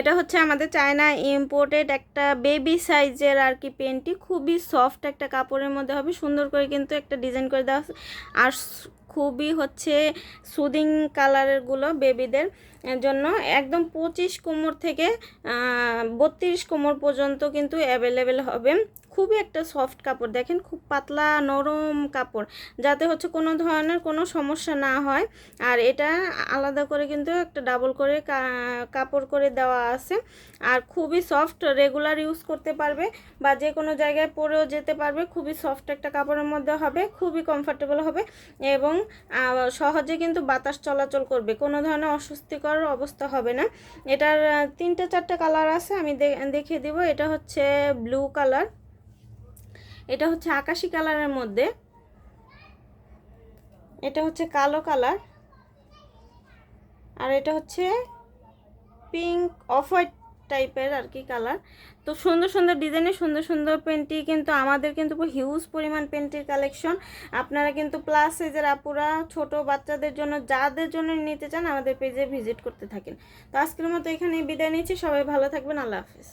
এটা হচ্ছে আমাদের চায়না ইম্পোর্টেড একটা বেবি সাইজের আর কি পেনটি। খুবই সফট একটা কাপড়ের মধ্যে হবে। সুন্দর করে কিন্তু একটা ডিজাইন করে দেওয়া আর খুবই হচ্ছে সুদিং কালারেরগুলো বেবিদের জন্য একদম পঁচিশ কোমর থেকে বত্রিশ কোমর পর্যন্ত কিন্তু অ্যাভেলেবেল হবে। খুবই একটা সফট কাপড়। দেখেন খুব পাতলা, নরম কাপড়। যাতে হচ্ছে কোনো ধরনের কোনো সমস্যা না হয়। আর এটা আলাদা করে কিন্তু একটা ডাবল করে কাপড় করে দেওয়া আছে। আর খুবই সফট রেগুলার ইউজ করতে পারবে বা যে কোনো জায়গায় পরেও যেতে পারবে। খুবই সফট একটা কাপড়ের মধ্যে হবে, খুবই কমফোর্টেবল হবে এবং সহজে কিন্তু বাতাস চলাচল করবে। কোনো ধরনের অস্বস্তিকর অবস্থা হবে না। এটার তিনটে চারটে কালার আছে, আমি দেখিয়ে দিব। এটা হচ্ছে ব্লু কালার। এটা হচ্ছে আকাশি কালারের মধ্যে। এটা হচ্ছে কালো কালার। আর এটা হচ্ছে পিঙ্ক, অফ হোয়াইট টাইপের আর কি কালার। তো সুন্দর সুন্দর ডিজাইনের সুন্দর সুন্দর পেন্টি কিন্তু আমাদের কিন্তু হিউজ পরিমাণ পেন্টির কালেকশন আপনারা কিন্তু প্লাস সাইজের আপুরা, ছোট বাচ্চাদের জন্য যাদের জন্য নিতে চান আমাদের পেজে ভিজিট করতে থাকেন। তো আজকের মতো এখানে বিদায় নিচ্ছি। সবাই ভালো থাকবেন। আল্লাহ হাফিজ।